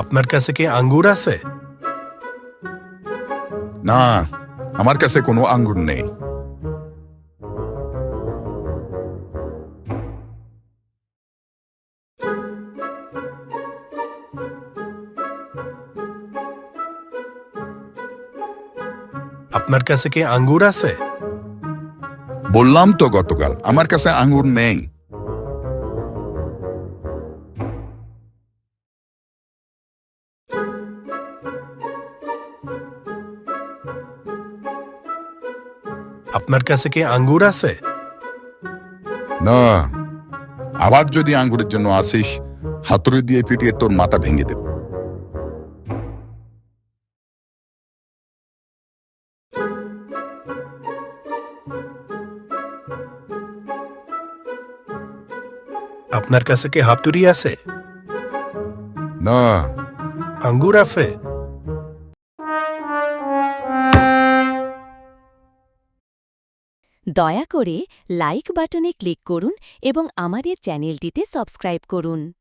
আপনার কাছে কি আঙ্গুর আছে না আমার কাছে কোনো আঙ্গুর নেই আপনার কাছে কি আঙ্গুর আছে বললাম তো গতকাল আমার কাছে আঙ্গুর নেই। আপনার কাছে কি আঙ্গুর আছে? না। আবার যদি আঙ্গুরের জন্য আসিস হাতুড়ি দিয়ে পিটিয়ে তোর মাথা ভেঙে দেব। আপনার কাছে কি হাফতুরি আছে? না। আঙ্গুর আছে? দয়া করে লাইক বাটনে ক্লিক করুন এবং আমার এই চ্যানেলটিতে সাবস্ক্রাইব করুন।